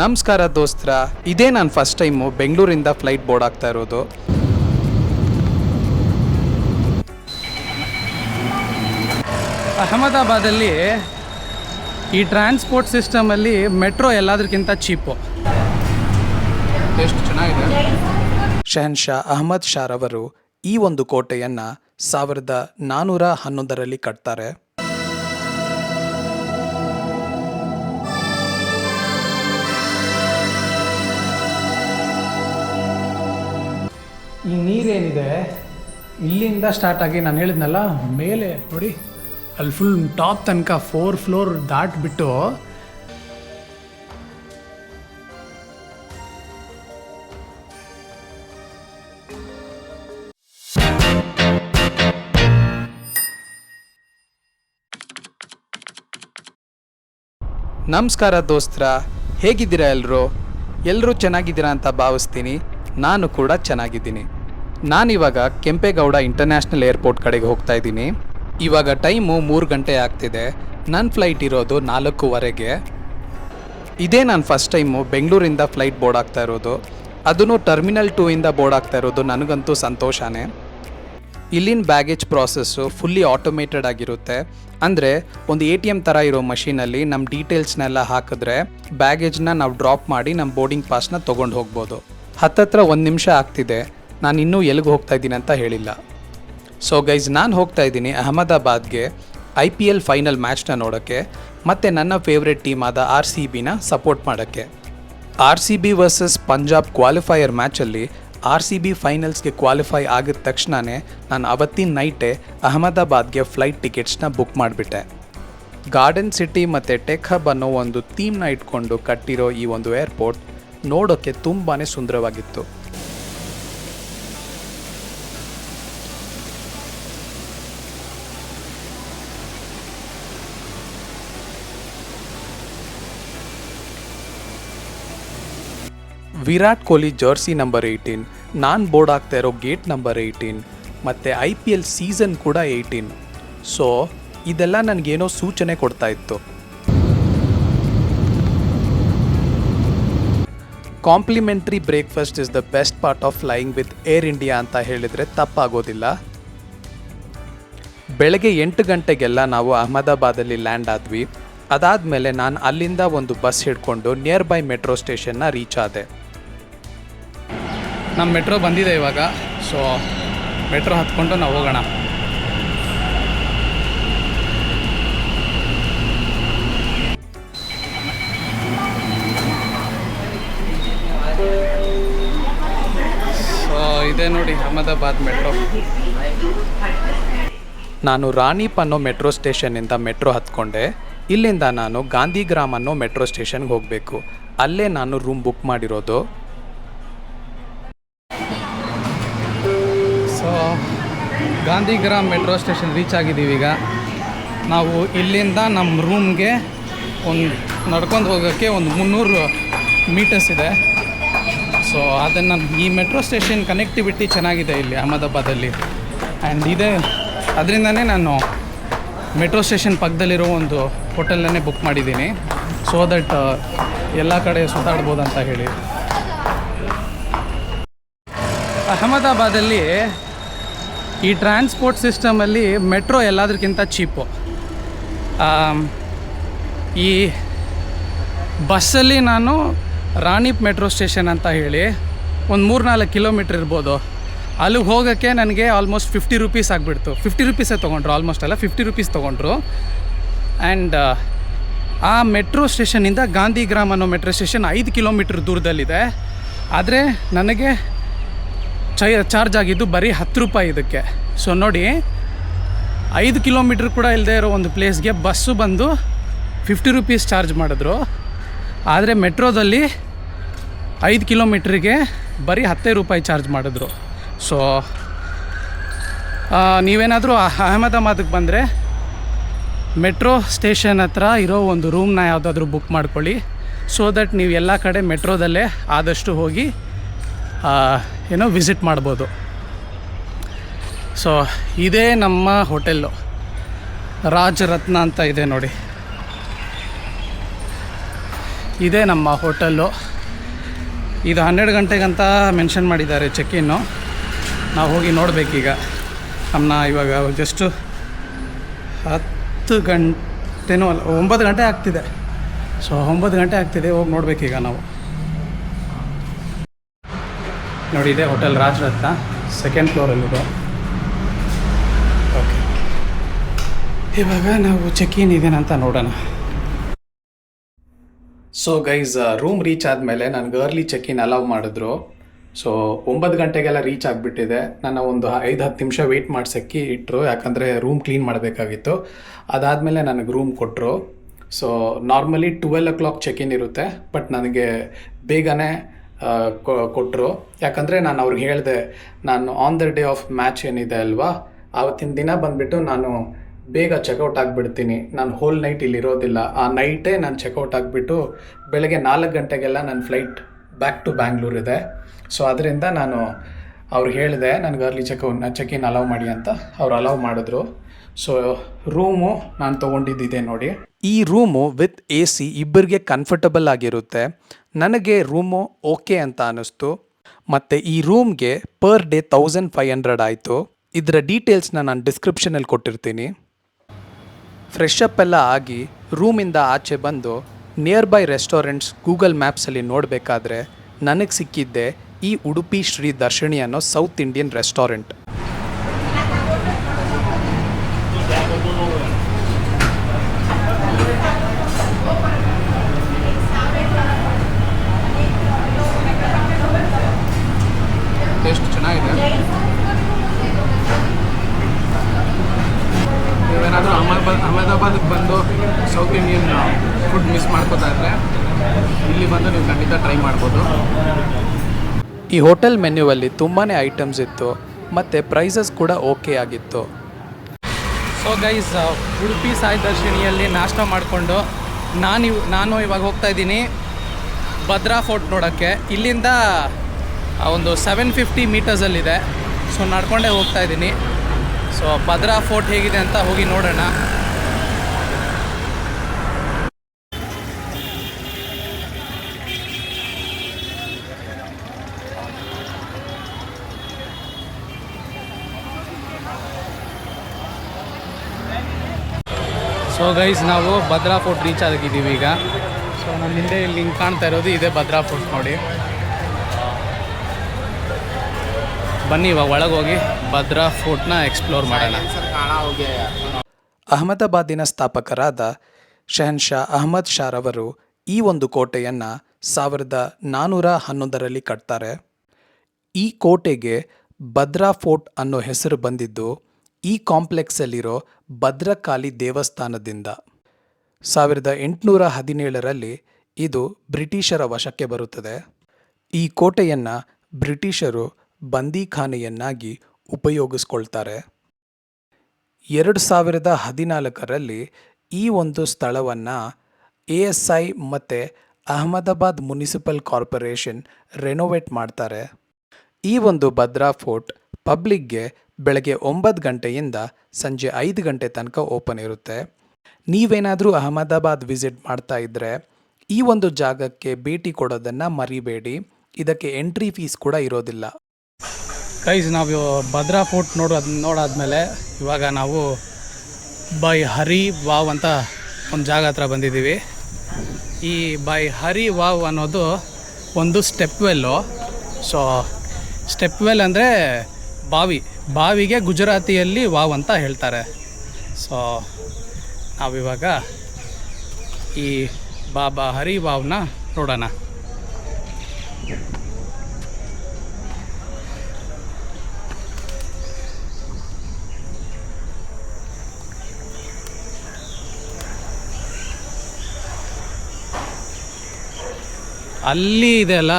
ನಮಸ್ಕಾರ ದೋಸ್ತ್ರ. ಇದೇ ನಾನು ಫಸ್ಟ್ ಟೈಮು ಬೆಂಗಳೂರಿಂದ ಫ್ಲೈಟ್ ಬೋರ್ಡ್ ಆಗ್ತಾ ಇರೋದು. ಅಹಮದಾಬಾದಲ್ಲಿ ಈ ಟ್ರಾನ್ಸ್ಪೋರ್ಟ್ ಸಿಸ್ಟಮಲ್ಲಿ ಮೆಟ್ರೋ ಎಲ್ಲದಕ್ಕಿಂತ ಚೀಪು ಎಷ್ಟು ಚೆನ್ನಾಗಿದೆ. ಶಹನ್ಶಾ ಅಹಮದ್ ಶಾರವರು ಈ ಒಂದು ಕೋಟೆಯನ್ನು ಸಾವಿರದ ನಾನ್ನೂರ ಹನ್ನೊಂದರಲ್ಲಿ ಕಟ್ತಾರೆ. ಈ ನೀರೇನಿದೆ, ಇಲ್ಲಿಂದ ಸ್ಟಾರ್ಟ್ ಆಗಿ ನಾನು ಹೇಳಿದ್ನಲ್ಲ, ಮೇಲೆ ನೋಡಿ, ಅಲ್ಲಿ ಫುಲ್ ಟಾಪ್ ತನಕ ಫೋರ್ ಫ್ಲೋರ್ ದಾಟ್ಬಿಟ್ಟು, ನಮಸ್ಕಾರ ದೋಸ್ತರ, ಹೇಗಿದ್ದೀರಾ ಎಲ್ಲರೂ ಎಲ್ಲರೂ ಚೆನ್ನಾಗಿದ್ದೀರಾ ಅಂತ ಭಾವಿಸ್ತೀನಿ, ನಾನು ಕೂಡ ಚೆನ್ನಾಗಿದ್ದೀನಿ. ನಾನಿವಾಗ ಕೆಂಪೇಗೌಡ ಇಂಟರ್ನ್ಯಾಷನಲ್ ಏರ್ಪೋರ್ಟ್ ಕಡೆಗೆ ಹೋಗ್ತಾ ಇದ್ದೀನಿ. ಇವಾಗ ಟೈಮು ಮೂರು ಗಂಟೆ ಆಗ್ತಿದೆ. ನನ್ನ ಫ್ಲೈಟ್ ಇರೋದು ನಾಲ್ಕೂವರೆಗೆ. ಇದೇ ನಾನು ಫಸ್ಟ್ ಟೈಮು ಬೆಂಗಳೂರಿಂದ ಫ್ಲೈಟ್ ಬೋರ್ಡ್ ಆಗ್ತಾ ಇರೋದು. ಅದನ್ನು ಟರ್ಮಿನಲ್ ಟೂ ಇಂದ ಬೋರ್ಡ್ ಆಗ್ತಾ ಇರೋದು, ನನಗಂತೂ ಸಂತೋಷನೇ. ಇಲ್ಲಿನ ಬ್ಯಾಗೇಜ್ ಪ್ರಾಸೆಸ್ಸು ಫುಲ್ಲಿ ಆಟೋಮೇಟೆಡ್ ಆಗಿರುತ್ತೆ. ಅಂದರೆ ಒಂದು ಎ ಟಿ ಎಂ ಥರ ಇರೋ ಮಷೀನಲ್ಲಿ ನಮ್ಮ ಡೀಟೇಲ್ಸ್ನೆಲ್ಲ ಹಾಕಿದ್ರೆ ಬ್ಯಾಗೇಜ್ನ ನಾವು ಡ್ರಾಪ್ ಮಾಡಿ ನಮ್ಮ ಬೋರ್ಡಿಂಗ್ ಪಾಸ್ನ ತೊಗೊಂಡು ಹೋಗ್ಬೋದು. ಹತ್ತತ್ರ ಒಂದು ನಿಮಿಷ ಆಗ್ತಿದೆ. ನಾನು ಇನ್ನೂ ಎಲ್ಲಿಗೆ ಹೋಗ್ತಾ ಇದ್ದೀನಿ ಅಂತ ಹೇಳಿಲ್ಲ. ಸೊ ಗೈಸ್ ನಾನು ಹೋಗ್ತಾ ಇದ್ದೀನಿ ಅಹಮದಾಬಾದ್ಗೆ ಐ ಪಿ ಎಲ್ ಫೈನಲ್ ಮ್ಯಾಚ್ನ ನೋಡೋಕ್ಕೆ, ಮತ್ತು ನನ್ನ ಫೇವ್ರೆಟ್ ಟೀಮ್ ಆದ ಆರ್ ಸಿ ಬಿನ ಸಪೋರ್ಟ್ ಮಾಡೋಕ್ಕೆ. R C B versus Punjab qualifier ಮ್ಯಾಚಲ್ಲಿ R C B ಫೈನಲ್ಸ್ಗೆ ಕ್ವಾಲಿಫೈ ಆಗಿದ ತಕ್ಷಣವೇ ನಾನು ಅವತ್ತಿನ ನೈಟೇ ಅಹಮದಾಬಾದ್ಗೆ ಫ್ಲೈಟ್ ಟಿಕೆಟ್ಸ್ನ ಬುಕ್ ಮಾಡಿಬಿಟ್ಟೆ. ಗಾರ್ಡನ್ ಸಿಟಿ ಮತ್ತು ಟೆಕ್ ಹಬ್ ಅನ್ನೋ ಒಂದು ಥೀಮ್ನ ಇಟ್ಕೊಂಡು ಕಟ್ಟಿರೋ ಈ ಒಂದು ಏರ್ಪೋರ್ಟ್ ನೋಡೋಕ್ಕೆ ತುಂಬಾ ಸುಂದರವಾಗಿತ್ತು. Virat Kohli jersey number eighteen. ನಾನು ಬೋರ್ಡ್ ಆಗ್ತಾ ಇರೋ ಗೇಟ್ ನಂಬರ್ ಏಯ್ಟೀನ್. ಮತ್ತು ಐ ಪಿ ಎಲ್ ಸೀಸನ್ ಕೂಡ ಏಯ್ಟೀನ್. ಸೊ ಇದೆಲ್ಲ ನನಗೇನೋ ಸೂಚನೆ ಕೊಡ್ತಾ ಇತ್ತು. Complimentary breakfast is the best part of flying with Air India ಅಂತ ಹೇಳಿದರೆ ತಪ್ಪಾಗೋದಿಲ್ಲ. ಬೆಳಗ್ಗೆ ಎಂಟು ಗಂಟೆಗೆಲ್ಲ ನಾವು ಅಹಮದಾಬಾದಲ್ಲಿ ಲ್ಯಾಂಡ್ ಆದ್ವಿ. ಅದಾದಮೇಲೆ ನಾನು ಅಲ್ಲಿಂದ ಒಂದು ಬಸ್ ಹಿಡ್ಕೊಂಡು ನಿಯರ್ ಬೈ ಮೆಟ್ರೋ ಸ್ಟೇಷನ್ನ ರೀಚ್ ಆದೆ. ನಮ್ಮ ಮೆಟ್ರೋ ಬಂದಿದೆ ಇವಾಗ. ಸೊ ಮೆಟ್ರೋ ಹತ್ಕೊಂಡು ನಾವು ಹೋಗೋಣ. ಸೊ ಇದೆ ನೋಡಿ ಅಹಮದಾಬಾದ್ ಮೆಟ್ರೋ. ನಾನು ರಾಣಿಪ್ ಅನ್ನೋ ಮೆಟ್ರೋ ಸ್ಟೇಷನ್ನಿಂದ ಮೆಟ್ರೋ ಹತ್ಕೊಂಡೆ. ಇಲ್ಲಿಂದ ನಾನು ಗಾಂಧಿಗ್ರಾಮ್ ಅನ್ನೋ ಮೆಟ್ರೋ ಸ್ಟೇಷನ್ಗೆ ಹೋಗಬೇಕು. ಅಲ್ಲೇ ನಾನು ರೂಮ್ ಬುಕ್ ಮಾಡಿರೋದು. ಗಾಂಧಿಗ್ರಾಮ್ ಮೆಟ್ರೋ ಸ್ಟೇಷನ್ ರೀಚ್ ಆಗಿದ್ದೀವಿ ಈಗ. ನಾವು ಇಲ್ಲಿಂದ ನಮ್ಮ ರೂಮ್ಗೆ ಒಂದು ನಡ್ಕೊಂಡು ಹೋಗೋಕ್ಕೆ ಒಂದು ಮುನ್ನೂರು ಮೀಟರ್ಸ್ ಇದೆ. ಸೊ ಅದನ್ನು ಈ ಮೆಟ್ರೋ ಸ್ಟೇಷನ್ ಕನೆಕ್ಟಿವಿಟಿ ಚೆನ್ನಾಗಿದೆ ಇಲ್ಲಿ ಅಹಮದಾಬಾದಲ್ಲಿ. ಆ್ಯಂಡ್ ಇದೇ, ಅದರಿಂದನೇ ನಾನು ಮೆಟ್ರೋ ಸ್ಟೇಷನ್ ಪಕ್ಕದಲ್ಲಿರೋ ಒಂದು ಹೋಟೆಲನ್ನೇ ಬುಕ್ ಮಾಡಿದ್ದೀನಿ. ಸೊ ದಟ್ ಎಲ್ಲ ಕಡೆ ಸುತ್ತಾಡ್ಬೋದು ಅಂತ ಹೇಳಿ. ಅಹಮದಾಬಾದಲ್ಲಿ ಈ ಟ್ರಾನ್ಸ್ಪೋರ್ಟ್ ಸಿಸ್ಟಮಲ್ಲಿ ಮೆಟ್ರೋ ಎಲ್ಲದಕ್ಕಿಂತ ಚೀಪು. ಈ ಬಸ್ಸಲ್ಲಿ ನಾನು ರಾಣಿಪ್ ಮೆಟ್ರೋ ಸ್ಟೇಷನ್ ಅಂತ ಹೇಳಿ ಒಂದು ಮೂರು ನಾಲ್ಕು ಕಿಲೋಮೀಟ್ರ್ ಇರ್ಬೋದು. ಅಲ್ಲಿಗೆ ಹೋಗೋಕ್ಕೆ ನನಗೆ ಆಲ್ಮೋಸ್ಟ್ ಫಿಫ್ಟಿ ರುಪೀಸ್ ಆಗಿಬಿಡ್ತು. ಫಿಫ್ಟಿ ರುಪೀಸೇ ತೊಗೊಂಡ್ರು, ಆಲ್ಮೋಸ್ಟ್ ಅಲ್ಲ, ಫಿಫ್ಟಿ ರುಪೀಸ್ ತೊಗೊಂಡ್ರು. ಆ್ಯಂಡ್, ಆ ಮೆಟ್ರೋ ಸ್ಟೇಷನಿಂದ ಗಾಂಧಿಗ್ರಾಮ್ ಅನ್ನೋ ಮೆಟ್ರೋ ಸ್ಟೇಷನ್ ಐದು ಕಿಲೋಮೀಟ್ರ್ ದೂರದಲ್ಲಿದೆ. ಆದರೆ ನನಗೆ ಚೈ ಚಾರ್ಜ್ ಆಗಿದ್ದು ಬರೀ ಹತ್ತು ರೂಪಾಯಿ ಇದಕ್ಕೆ. ಸೊ ನೋಡಿ, ಐದು ಕಿಲೋಮೀಟ್ರ್ ಕೂಡ ಇಲ್ಲದೆ ಇರೋ ಒಂದು ಪ್ಲೇಸ್ಗೆ ಬಸ್ಸು ಬಂದು ಫಿಫ್ಟಿ ರುಪೀಸ್ ಚಾರ್ಜ್ ಮಾಡಿದ್ರು. ಆದರೆ ಮೆಟ್ರೋದಲ್ಲಿ ಐದು ಕಿಲೋಮೀಟ್ರಿಗೆ ಬರೀ ಹತ್ತೇ ರೂಪಾಯಿ ಚಾರ್ಜ್ ಮಾಡಿದ್ರು. ಸೊ ನೀವೇನಾದರೂ ಅಹಮದಾಬಾದಿಗೆ ಬಂದರೆ ಮೆಟ್ರೋ ಸ್ಟೇಷನ್ ಹತ್ರ ಇರೋ ಒಂದು ರೂಮ್ನ ಯಾವುದಾದ್ರೂ ಬುಕ್ ಮಾಡ್ಕೊಳ್ಳಿ. ಸೊ ದಟ್ ನೀವು ಎಲ್ಲ ಕಡೆ ಮೆಟ್ರೋದಲ್ಲೇ ಆದಷ್ಟು ಹೋಗಿ ಏನೋ ವಿಸಿಟ್ ಮಾಡ್ಬೋದು. ಸೊ, ಇದೇ ನಮ್ಮ ಹೋಟೆಲ್ಲು. ರಾಜರತ್ನ ಅಂತ ಇದೆ ನೋಡಿ. ಇದೇ ನಮ್ಮ ಹೋಟೆಲ್ಲು. ಇದು ಹನ್ನೆರಡು ಗಂಟೆಗಂತ ಮೆನ್ಷನ್ ಮಾಡಿದ್ದಾರೆ ಚೆಕ್ ಇನ್ನು ನಾವು ಹೋಗಿ ನೋಡಬೇಕೀಗ. ನಮ್ಮನ್ನ ಇವಾಗ ಜಸ್ಟು ಹತ್ತು ಗಂಟೆನೂ ಅಲ್ಲ, ಒಂಬತ್ತು ಗಂಟೆ ಆಗ್ತಿದೆ. ಸೊ, ಒಂಬತ್ತು ಗಂಟೆ ಆಗ್ತಿದೆ, ಹೋಗಿ ನೋಡಬೇಕೀಗ ನಾವು. ನೋಡಿ, ಇದೆ ಹೋಟೆಲ್ ರಾಜರತ್ನ ಸೆಕೆಂಡ್ ಫ್ಲೋರಲ್ಲಿದೆ ಓಕೆ ಇವಾಗ ನಾವು ಚೆಕ್ ಇನ್ ಇದೇನಂತ ನೋಡೋಣ. ಸೊ ಗೈಸ್ ರೂಮ್ ರೀಚ್ ಆದಮೇಲೆ ನನಗೆ ಅರ್ಲಿ ಚೆಕ್ ಇನ್ ಅಲೌ ಮಾಡಿದ್ರು. ಸೊ ಒಂಬತ್ತು ಗಂಟೆಗೆಲ್ಲ ರೀಚ್ ಆಗಿಬಿಟ್ಟಿದೆ. ನಾನು ಒಂದು ಐದು ಹತ್ತು ನಿಮಿಷ ವೆಯ್ಟ್ ಮಾಡ್ಸಕ್ಕೆ ಇಟ್ಟರು ಯಾಕಂದರೆ ರೂಮ್ ಕ್ಲೀನ್ ಮಾಡಬೇಕಾಗಿತ್ತು. ಅದಾದಮೇಲೆ ನನಗೆ ರೂಮ್ ಕೊಟ್ಟರು so normally twelve o'clock check in ಇರುತ್ತೆ ಬಟ್ ನನಗೆ ಬೇಗನೆ ಕೊಟ್ಟರು ಯಾಕಂದರೆ ನಾನು ಅವ್ರಿಗೆ ಹೇಳಿದೆ, ನಾನು on the day of match ಏನಿದೆ ಅಲ್ವಾ, ಆವತ್ತಿನ ದಿನ ಬಂದುಬಿಟ್ಟು ನಾನು ಬೇಗ ಚೆಕ್ಔಟ್ ಆಗಿಬಿಡ್ತೀನಿ. ನಾನು ಹೋಲ್ ನೈಟ್ ಇಲ್ಲಿ ಇರೋದಿಲ್ಲ. ಆ ನೈಟೇ ನಾನು ಚೆಕ್ಔಟ್ ಆಗಿಬಿಟ್ಟು ಬೆಳಗ್ಗೆ ನಾಲ್ಕು ಗಂಟೆಗೆಲ್ಲ ನನ್ನ ಫ್ಲೈಟ್ ಬ್ಯಾಕ್ ಟು ಬ್ಯಾಂಗ್ಳೂರ್ ಇದೆ. ಸೊ ಅದರಿಂದ ನಾನು ಅವ್ರು ಹೇಳಿದೆ, ನನಗೆ early check check in allow ಮಾಡಿ ಅಂತ ಅವ್ರು ಅಲೌ ಮಾಡಿದ್ರು. ಸೊ ರೂಮು ನಾನು ತೊಗೊಂಡಿದ್ದಿದೆ ನೋಡಿ. ಈ ರೂಮು ವಿತ್ ಎ ಸಿ ಇಬ್ಬರಿಗೆ ಕಂಫರ್ಟಬಲ್ ಆಗಿರುತ್ತೆ. ನನಗೆ ರೂಮು ಓಕೆ ಅಂತ ಅನ್ನಿಸ್ತು. ಮತ್ತು ಈ ರೂಮ್ಗೆ per day thousand five hundred ಆಯಿತು. ಇದರ ಡೀಟೇಲ್ಸ್ನ ನಾನು ಡಿಸ್ಕ್ರಿಪ್ಷನಲ್ಲಿ ಕೊಟ್ಟಿರ್ತೀನಿ. ಫ್ರೆಶ್ ಎಲ್ಲ ಆಗಿ ರೂಮಿಂದ ಆಚೆ ಬಂದು ನಿಯರ್ ಬೈ ರೆಸ್ಟೋರೆಂಟ್ಸ್ ಗೂಗಲ್ ಮ್ಯಾಪ್ಸಲ್ಲಿ ನೋಡಬೇಕಾದ್ರೆ ನನಗೆ ಸಿಕ್ಕಿದ್ದೆ ಈ ಉಡುಪಿ ಶ್ರೀ ದರ್ಶಿಣಿ ಅನ್ನೋ South Indian restaurant. South Indian food miss ಮಾಡ್ಕೋತಾ ಇದ್ರೆ ಇಲ್ಲಿ ಬಂದು ನೀವು ಖಂಡಿತ ಟ್ರೈ ಮಾಡ್ಬೋದು. ಈ ಹೋಟೆಲ್ ಮೆನ್ಯೂವಲ್ಲಿ ತುಂಬಾ ಐಟಮ್ಸ್ ಇತ್ತು ಮತ್ತು ಪ್ರೈಸಸ್ ಕೂಡ ಓಕೆ ಆಗಿತ್ತು. ಸೊ ಗೈಸ್ ಉಡುಪಿ ಸಾಯಿ ದರ್ಶಿನಿಯಲ್ಲಿ ನಾಷ್ಟ ಮಾಡಿಕೊಂಡು ನಾನು ಇವ್ ನಾನು ಇವಾಗ ಹೋಗ್ತಾ ಇದ್ದೀನಿ ಭದ್ರಾ ಫೋರ್ಟ್ ನೋಡೋಕ್ಕೆ. ಇಲ್ಲಿಂದ ಆ, ಒಂದು ಸೆವೆನ್ ಫಿಫ್ಟಿ ಮೀಟರ್ಸಲ್ಲಿದೆ ಸೊ ನಡ್ಕೊಂಡೇ ಹೋಗ್ತಾ ಇದ್ದೀನಿ. ಸೊ ಭದ್ರಾ ಫೋರ್ಟ್ ಹೇಗಿದೆ ಅಂತ ಹೋಗಿ ನೋಡೋಣ. ಸೊ ಗೈಸ್ ನಾವು ಭದ್ರಾ ಫೋರ್ಟ್ ರೀಚ್ ಆಗಿದ್ದೀವಿ ಈಗ. ಸೊ ನಮ್ಮ ಹಿಂದೆ ಇಲ್ಲಿ ಹಿಂಗೆ ಕಾಣ್ತಾ ಇರೋದು, ಇದೆ ಭದ್ರಾ ಫೋರ್ಟ್ ನೋಡಿ. ಬನ್ನಿ, ಇವಾಗ ಹೋಗಿ ಭದ್ರಾ ಫೋರ್ಟ್ನ ಎಕ್ಸ್ಪ್ಲೋರ್ ಮಾಡೋಣ. ಅಹಮದಾಬಾದಿನ ಸ್ಥಾಪಕರಾದ ಶಹನ್ಶಾ ಅಹಮದ್ ಶಾರವರು ಈ ಒಂದು ಕೋಟೆಯನ್ನು ಸಾವಿರದ ನಾನ್ನೂರ ಹನ್ನೊಂದರಲ್ಲಿ ಕಟ್ತಾರೆ. ಈ ಕೋಟೆಗೆ ಭದ್ರಾ ಫೋರ್ಟ್ ಅನ್ನೋ ಹೆಸರು ಬಂದಿದ್ದು ಈ ಕಾಂಪ್ಲೆಕ್ಸಲ್ಲಿರೋ ಭದ್ರಕಾಳಿ ದೇವಸ್ಥಾನದಿಂದ. ಸಾವಿರದ ಎಂಟುನೂರ ಹದಿನೇಳರಲ್ಲಿ ಇದು ಬ್ರಿಟಿಷರ ವಶಕ್ಕೆ ಬರುತ್ತದೆ. ಈ ಕೋಟೆಯನ್ನು ಬ್ರಿಟಿಷರು ಬಂದೀಖಾನೆಯನ್ನಾಗಿ ಉಪಯೋಗಿಸ್ಕೊಳ್ತಾರೆ. ಎರಡು ಸಾವಿರದ ಹದಿನಾಲ್ಕರಲ್ಲಿ ಈ ಒಂದು ಸ್ಥಳವನ್ನು ಎ ಎಸ್ ಐ ಮತ್ತು ಅಹಮದಾಬಾದ್ ಮುನಿಸಿಪಲ್ ಕಾರ್ಪೊರೇಷನ್ ರೆನೋವೇಟ್ ಮಾಡ್ತಾರೆ. ಈ ಒಂದು ಭದ್ರಾ ಫೋರ್ಟ್ ಪಬ್ಲಿಕ್ಗೆ ಬೆಳಗ್ಗೆ ಒಂಬತ್ತು ಗಂಟೆಯಿಂದ ಸಂಜೆ ಐದು ಗಂಟೆ ತನಕ ಓಪನ್ ಇರುತ್ತೆ. ನೀವೇನಾದರೂ ಅಹಮದಾಬಾದ್ ವಿಸಿಟ್ ಮಾಡ್ತಾ ಇದ್ದರೆ ಈ ಒಂದು ಜಾಗಕ್ಕೆ ಭೇಟಿ ಕೊಡೋದನ್ನು ಮರಿಬೇಡಿ. ಇದಕ್ಕೆ ಎಂಟ್ರಿ ಫೀಸ್ ಕೂಡ ಇರೋದಿಲ್ಲ. ಕೈಸ್ ನಾವು ಭದ್ರಾ ಫೋರ್ಟ್ ನೋಡೋದು ನೋಡಾದ್ಮೇಲೆ ಇವಾಗ ನಾವು ಬೈ ಹರಿ ವಾವ್ ಅಂತ ಒಂದು ಜಾಗ ಹತ್ರ ಬಂದಿದ್ದೀವಿ. ಈ ಬೈ ಹರಿ ವಾವ್ ಅನ್ನೋದು ಒಂದು step well so step well ಅಂದರೆ ಬಾವಿ, ಬಾವಿಗೆ ಗುಜರಾತಿಯಲ್ಲಿ ವಾವ್ ಅಂತ ಹೇಳ್ತಾರೆ. ಸೊ ನಾವಿವಾಗ ಈ ಬಾಬಾ ಹರಿ ವಾವ್ನ ನೋಡೋಣ. ಅಲ್ಲಿ ಇದೆ ಅಲ್ಲ?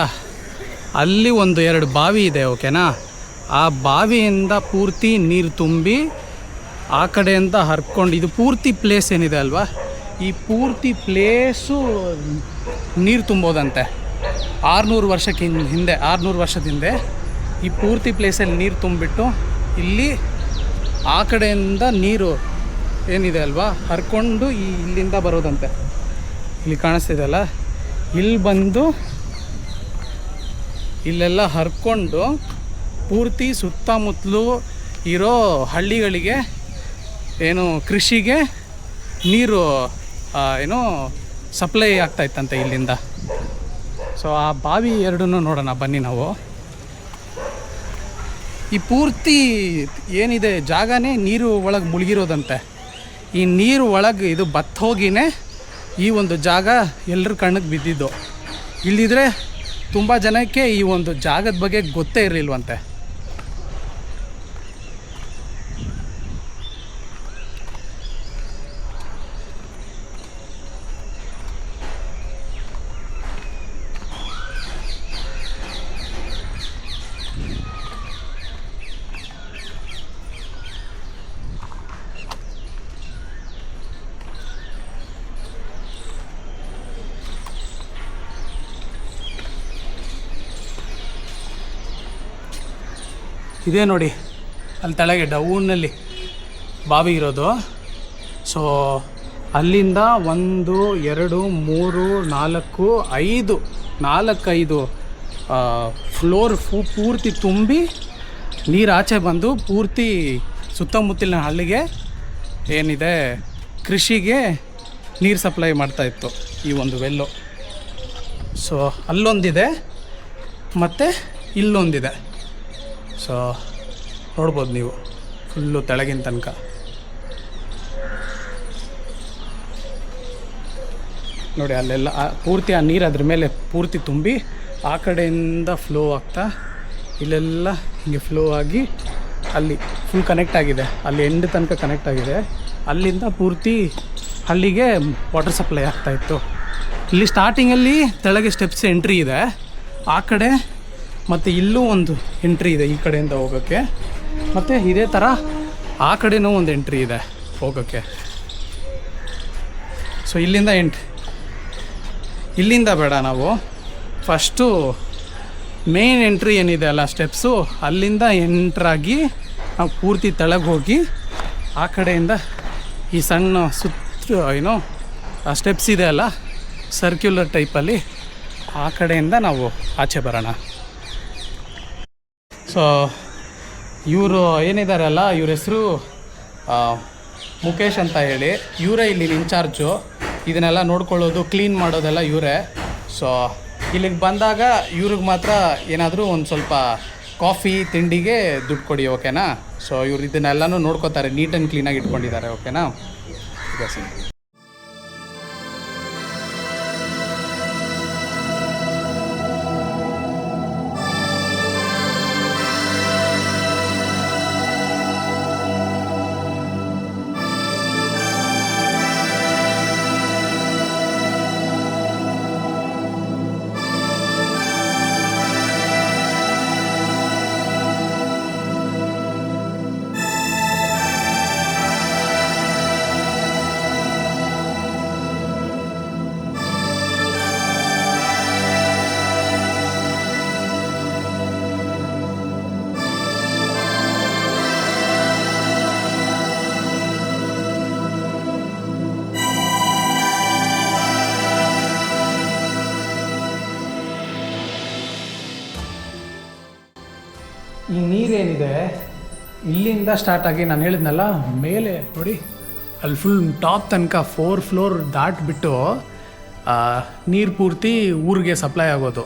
ಅಲ್ಲಿ ಒಂದು ಎರಡು ಬಾವಿ ಇದೆ ಓಕೆನಾ ಆ ಬಾವಿಯಿಂದ ಪೂರ್ತಿ ನೀರು ತುಂಬಿ ಆ ಕಡೆಯಿಂದ ಹರ್ಕೊಂಡು, ಇದು ಪೂರ್ತಿ ಪ್ಲೇಸ್ ಏನಿದೆ ಅಲ್ವಾ? ಈ ಪೂರ್ತಿ ಪ್ಲೇಸು ನೀರು ತುಂಬೋದಂತೆ. ಆರುನೂರು ವರ್ಷಕ್ಕೆ ಹಿಂದೆ, ಆರುನೂರು ವರ್ಷದ ಹಿಂದೆ ಈ ಪೂರ್ತಿ ಪ್ಲೇಸಲ್ಲಿ ನೀರು ತುಂಬಿಟ್ಟು ಇಲ್ಲಿ ಆ ಕಡೆಯಿಂದ ನೀರು ಏನಿದೆ ಅಲ್ವಾ, ಹರ್ಕೊಂಡು ಈ ಇಲ್ಲಿಂದ ಬರೋದಂತೆ. ಇಲ್ಲಿ ಕಾಣಿಸ್ತಿದೆಯಲ್ಲ ಇಲ್ಲಿ ಬಂದು ಇಲ್ಲೆಲ್ಲ ಹರ್ಕೊಂಡು ಪೂರ್ತಿ ಸುತ್ತಮುತ್ತಲು ಇರೋ ಹಳ್ಳಿಗಳಿಗೆ ಏನು ಕೃಷಿಗೆ ನೀರು ಏನು ಸಪ್ಲೈ ಆಗ್ತಾ ಇತ್ತಂತೆ ಇಲ್ಲಿಂದ. ಸೊ ಆ ಬಾವಿ ಎರಡನ್ನೂ ನೋಡೋಣ, ಬನ್ನಿ ನಾವು. ಈ ಪೂರ್ತಿ ಏನಿದೆ ಜಾಗನೇ ನೀರು ಒಳಗೆ ಮುಳುಗಿರೋದಂತೆ. ಈ ನೀರು ಒಳಗೆ ಇದು ಬತ್ತ ಹೋಗಿನೇ ಈ ಒಂದು ಜಾಗ ಎಲ್ಲರ ಕಣ್ಣಿಗೆ ಬಿದ್ದಿದ್ದು. ಇಲ್ಲಿದ್ರೆ ತುಂಬ ಜನಕ್ಕೆ ಈ ಒಂದು ಜಾಗದ ಬಗ್ಗೆ ಗೊತ್ತೇ ಇರಲಿಲ್ವಂತೆ. ಇದೇ ನೋಡಿ. ಅಲ್ಲಿ ತಳಗೆ ಡೌನಲ್ಲಿ ಬಾವಿ ಇರೋದು. ಸೊ ಅಲ್ಲಿಂದ ಒಂದು, ಎರಡು, ಮೂರು, ನಾಲ್ಕು, ಐದು, ನಾಲ್ಕೈದು ಫ್ಲೋರ್ ಫೂ, ಪೂರ್ತಿ ತುಂಬಿ ನೀರು ಆಚೆ ಬಂದು ಪೂರ್ತಿ ಸುತ್ತಮುತ್ತಲಿನ ಹಳ್ಳಿಗೆ ಏನಿದೆ, ಕೃಷಿಗೆ ನೀರು ಸಪ್ಲೈ ಮಾಡ್ತಾಯಿತ್ತು ಈ ಒಂದು ವೆಲ್ಲು ಸೊ ಅಲ್ಲೊಂದಿದೆ, ಮತ್ತು ಇಲ್ಲೊಂದಿದೆ. ಸೊ ನೋಡ್ಬೋದು ನೀವು. ಫುಲ್ಲು ತೆಳಗಿನ ತನಕ. ನೋಡಿ, ಅಲ್ಲೆಲ್ಲ ಪೂರ್ತಿ ಆ ನೀರು ಅದ್ರ ಮೇಲೆ ಪೂರ್ತಿ ತುಂಬಿ ಆ ಕಡೆಯಿಂದ ಫ್ಲೋ ಆಗ್ತಾ, ಇಲ್ಲೆಲ್ಲ ಹಿಂಗೆ ಫ್ಲೋ ಆಗಿ ಅಲ್ಲಿ ಫುಲ್ ಕನೆಕ್ಟ್ ಆಗಿದೆ. ಅಲ್ಲಿ ಎಂಡ್ ತನಕ ಕನೆಕ್ಟ್ ಆಗಿದೆ. ಅಲ್ಲಿಂದ ಪೂರ್ತಿ ಹಳ್ಳಿಗೆ ವಾಟರ್ ಸಪ್ಲೈ ಆಗ್ತಾಯಿತ್ತು ಇಲ್ಲಿ ಸ್ಟಾರ್ಟಿಂಗಲ್ಲಿ ತೆಳಗೆ ಸ್ಟೆಪ್ಸ್ ಎಂಟ್ರಿ ಇದೆ. ಆ ಕಡೆ ಮತ್ತು ಇಲ್ಲೂ ಒಂದು ಎಂಟ್ರಿ ಇದೆ ಈ ಕಡೆಯಿಂದ ಹೋಗೋಕ್ಕೆ. ಮತ್ತು ಇದೇ ಥರ ಆ ಕಡೆನೂ ಒಂದು ಎಂಟ್ರಿ ಇದೆ ಹೋಗೋಕ್ಕೆ. ಸೊ ಇಲ್ಲಿಂದ ಎಂಟ್ರಿ ಇಲ್ಲಿಂದ ಬೇಡ ನಾವು. ಫಸ್ಟು ಮೇನ್ ಎಂಟ್ರಿ ಏನಿದೆ ಅಲ್ಲ ಸ್ಟೆಪ್ಸು ಅಲ್ಲಿಂದ ಎಂಟ್ರಾಗಿ ನಾವು ಪೂರ್ತಿ ತಳಗೆ ಹೋಗಿ ಆ ಕಡೆಯಿಂದ ಈ ಸಣ್ಣ ಸುತ್ತ, ಏನೋ, ಆ ಸ್ಟೆಪ್ಸ್ ಇದೆ ಅಲ್ಲ ಸರ್ಕ್ಯುಲರ್ ಟೈಪಲ್ಲಿ ಆ ಕಡೆಯಿಂದ ನಾವು ಆಚೆ ಬರೋಣ. ಸೊ ಇವರು ಏನಿದ್ದಾರಲ್ಲ ಇವ್ರ ಹೆಸರು ಮುಖೇಶ್ ಅಂತ ಹೇಳಿ. ಇವರೇ ಇಲ್ಲಿ ಇನ್ಚಾರ್ಜು ಇದನ್ನೆಲ್ಲ ನೋಡ್ಕೊಳ್ಳೋದು ಕ್ಲೀನ್ ಮಾಡೋದೆಲ್ಲ ಇವರೇ. ಸೊ ಇಲ್ಲಿಗೆ ಬಂದಾಗ ಇವ್ರಿಗೆ ಮಾತ್ರ ಏನಾದರೂ ಒಂದು ಸ್ವಲ್ಪ ಕಾಫಿ ತಿಂಡಿಗೆ ದುಡ್ಡು ಕೊಡಿ ಓಕೆನಾ ಸೊ ಇವ್ರು ಇದನ್ನೆಲ್ಲನೂ ನೋಡ್ಕೋತಾರೆ ನೀಟ್ ಆ್ಯಂಡ್ ಕ್ಲೀನಾಗಿ ಇಟ್ಕೊಂಡಿದ್ದಾರೆ ಓಕೆನಾ ಇಲ್ಲಿಂದ ಸ್ಟಾರ್ಟ್ ಆಗಿ ನಾನು ಹೇಳಿದ್ನಲ್ಲ, ಮೇಲೆ ನೋಡಿ, ಅಲ್ಲಿ ಫುಲ್ ಟಾಪ್ ತನಕ ಫೋರ್ ಫ್ಲೋರ್ ದಾಟ್ಬಿಟ್ಟು ನೀರು ಪೂರ್ತಿ ಊರಿಗೆ ಸಪ್ಲೈ ಆಗೋದು,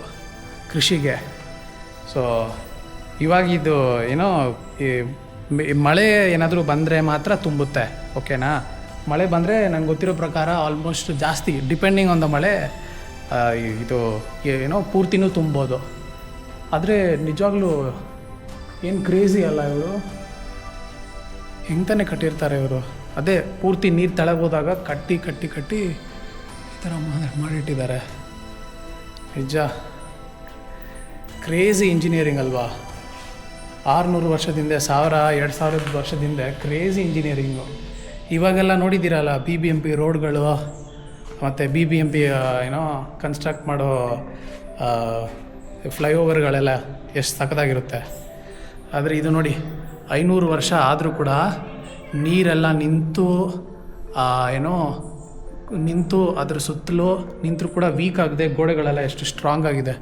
ಕೃಷಿಗೆ. ಸೊ ಇವಾಗ ಇದು ಏನೋ ಈ ಮಳೆ ಏನಾದರೂ ಬಂದರೆ ಮಾತ್ರ ತುಂಬುತ್ತೆ ಓಕೆನಾ ಮಳೆ ಬಂದರೆ ನಂಗೆ ಗೊತ್ತಿರೋ ಪ್ರಕಾರ ಆಲ್ಮೋಸ್ಟ್ ಜಾಸ್ತಿ ಡಿಪೆಂಡಿಂಗ್ ಆನ್ ದ ಮಳೆ ಇದು ಏನೋ ಪೂರ್ತಿನೂ ತುಂಬೋದು. ಆದರೆ ನಿಜವಾಗ್ಲೂ ಏನು ಕ್ರೇಜಿ ಅಲ್ಲ ಇವರು? ಹೆಂಗೆ ತಾನೇ ಕಟ್ಟಿರ್ತಾರೆ ಇವರು? ಅದೇ ಪೂರ್ತಿ ನೀರು ತಳಗೋದಾಗ ಕಟ್ಟಿ ಕಟ್ಟಿ ಕಟ್ಟಿ ಈ ಥರ ಮಾಡಿ- ಮಾಡಿಟ್ಟಿದ್ದಾರೆ. ನಿಜ. ಕ್ರೇಜಿ ಇಂಜಿನಿಯರಿಂಗ್ ಅಲ್ವಾ? ಆರುನೂರು ವರ್ಷದಿಂದ, ಸಾವಿರ, ಎರಡು ಸಾವಿರದ ವರ್ಷದಿಂದ ಕ್ರೇಜಿ ಇಂಜಿನಿಯರಿಂಗು ಇವಾಗೆಲ್ಲ ನೋಡಿದ್ದೀರಲ್ಲ ಬಿ ಬಿ ಎಂ ಪಿ ರೋಡ್ಗಳು, ಮತ್ತು ಬಿ ಬಿ ಎಂ ಪಿ ಏನೋ ಕನ್ಸ್ಟ್ರಕ್ಟ್ ಮಾಡೋ ಫ್ಲೈಓವರ್ಗಳೆಲ್ಲ ಎಷ್ಟು ಸಖತ್ತಾಗಿರುತ್ತೆ. ಆದರೆ ಇದು ನೋಡಿ ಐನೂರು ವರ್ಷ ಆದರೂ ಕೂಡ ನೀರೆಲ್ಲ ನಿಂತು ಏನೋ, ನಿಂತು ಅದರ ಸುತ್ತಲೂ ನಿಂತರೂ ಕೂಡ ವೀಕ್ ಆಗದೆ ಗೋಡೆಗಳೆಲ್ಲ ಎಷ್ಟು ಸ್ಟ್ರಾಂಗ್ ಆಗಿದೆ.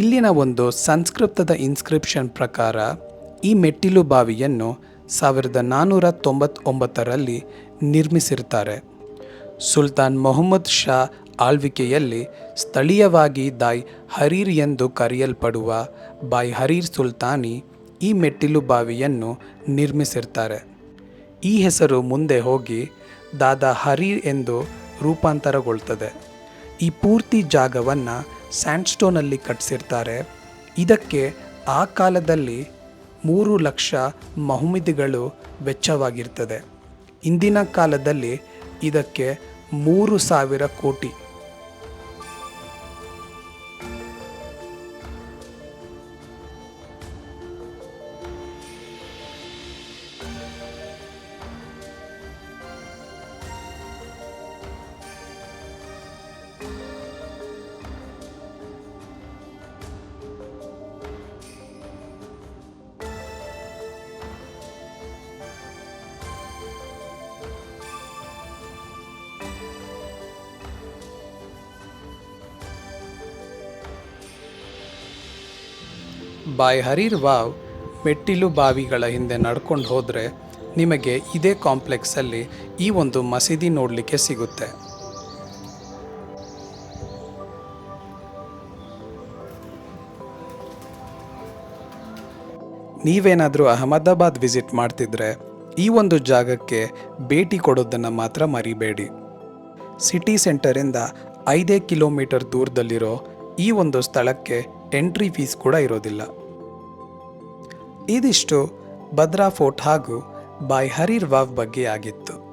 ಇಲ್ಲಿನ ಒಂದು ಸಂಸ್ಕೃತದ ಇನ್ಸ್ಕ್ರಿಪ್ಷನ್ ಪ್ರಕಾರ ಈ ಮೆಟ್ಟಿಲು ಬಾವಿಯನ್ನು ಸಾವಿರದ ನಾನ್ನೂರ ತೊಂಬತ್ತೊಂಬತ್ತರಲ್ಲಿ ನಿರ್ಮಿಸಿರ್ತಾರೆ. ಸುಲ್ತಾನ್ ಮೊಹಮ್ಮದ್ ಶಾ ಆಳ್ವಿಕೆಯಲ್ಲಿ ಸ್ಥಳೀಯವಾಗಿ ದಾಯ್ ಹರೀರ್ ಎಂದು ಕರೆಯಲ್ಪಡುವ ಬಾಯ್ ಹರೀರ್ ಸುಲ್ತಾನಿ ಈ ಮೆಟ್ಟಿಲು ಬಾವಿಯನ್ನು ನಿರ್ಮಿಸಿರ್ತಾರೆ. ಈ ಹೆಸರು ಮುಂದೆ ಹೋಗಿ ದಾದಾ ಹರೀರ್ ಎಂದು ರೂಪಾಂತರಗೊಳ್ತದೆ. ಈ ಪೂರ್ತಿ ಜಾಗವನ್ನು ಸ್ಯಾಂಡ್ಸ್ಟೋನಲ್ಲಿ ಕಟ್ಟಿಸಿರ್ತಾರೆ ಇದಕ್ಕೆ ಆ ಕಾಲದಲ್ಲಿ ಮೂರು ಲಕ್ಷ ಮಹುಮಿದಿಗಳು ವೆಚ್ಚವಾಗಿರ್ತದೆ. ಇಂದಿನ ಕಾಲದಲ್ಲಿ ಇದಕ್ಕೆ ಮೂರು ಸಾವಿರ ಕೋಟಿ. ಬಾಯ್ ಹರೀರ್ ವಾವ್ ಮೆಟ್ಟಿಲು ಬಾವಿಗಳ ಹಿಂದೆ ನಡ್ಕೊಂಡು ಹೋದರೆ ನಿಮಗೆ ಇದೇ ಕಾಂಪ್ಲೆಕ್ಸಲ್ಲಿ ಈ ಒಂದು ಮಸೀದಿ ನೋಡಲಿಕ್ಕೆ ಸಿಗುತ್ತೆ. ನೀವೇನಾದರೂ ಅಹಮದಾಬಾದ್ ವಿಸಿಟ್ ಮಾಡ್ತಿದ್ರೆ ಈ ಒಂದು ಜಾಗಕ್ಕೆ ಭೇಟಿ ಕೊಡೋದನ್ನು ಮಾತ್ರ ಮರಿಬೇಡಿ. ಸಿಟಿ ಸೆಂಟರಿಂದ ಐದೇ ಕಿಲೋಮೀಟರ್ ದೂರದಲ್ಲಿರೋ ಈ ಒಂದು ಸ್ಥಳಕ್ಕೆ ಎಂಟ್ರಿ ಫೀಸ್ ಕೂಡ ಇರೋದಿಲ್ಲ. ಇದಿಷ್ಟು ಭದ್ರಾ ಫೋರ್ಟ್ ಹಾಗೂ ಬಾಯ್ ಹರೀರ್ ವಾವ್ ಬಗ್ಗೆ ಆಗಿತ್ತು.